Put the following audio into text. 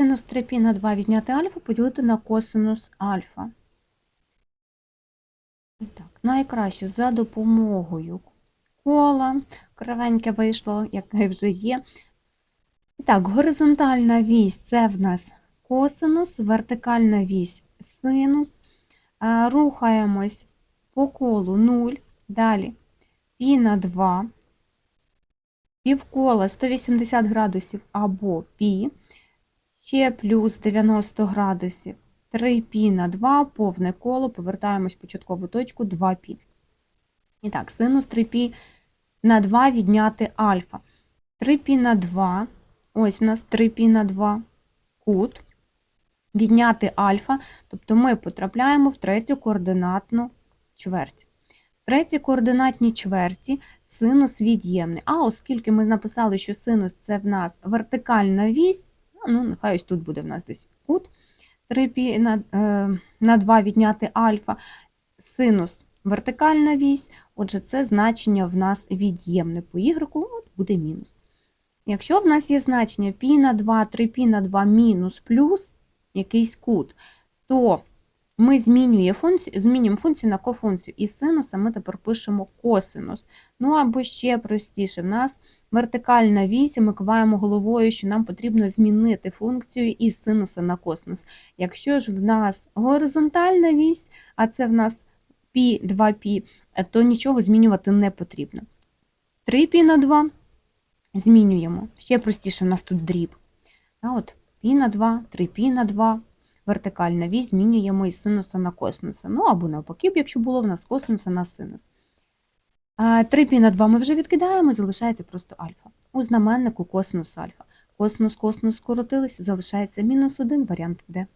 Синус 3π на 2 відняти альфа поділити на косинус альфа. І так, найкраще за допомогою кола. Кривеньке вийшло, яке вже є. Так, горизонтальна вісь це в нас косинус, вертикальна вісь синус. Е, рухаємось по колу 0. Далі пі на 2, півкола 180 градусів або пі ще плюс 90 градусів, 3 пі на 2, повне коло, повертаємось в початкову точку 2 пі. І так, синус 3 пі на 2 відняти альфа. 3 пі на 2, ось у нас 3 пі на 2 кут, відняти альфа, тобто ми потрапляємо в третю координатну чверть. В третій координатній чверті синус від'ємний. А оскільки ми написали, що синус це в нас вертикальна вісь, Ну, нехай ось тут буде в нас десь кут. 3 на, е, на 2 відняти альфа, синус вертикальна вісь, отже, це значення в нас від'ємне по ігреку, от буде мінус. Якщо в нас є значення π на 2, 3π на 2 мінус плюс якийсь кут, то ми змінюємо функцію, змінюємо функцію на кофункцію. Із синуса ми тепер пишемо косинус. Ну або ще простіше, в нас вертикальна вісь, і ми киваємо головою, що нам потрібно змінити функцію із синуса на косинус. Якщо ж в нас горизонтальна вісь, а це в нас π 2π, то нічого змінювати не потрібно. 3π на 2 змінюємо. Ще простіше, в нас тут дріб. А от π на 2, 3π на 2, вертикальна вісь змінюємо із синуса на косинуса. Ну або навпаки, якщо було в нас косинуса на синус. 3 пі на 2 ми вже відкидаємо, залишається просто альфа. У знаменнику косинус альфа. Косинус, косинус скоротились, залишається мінус 1, варіант Д.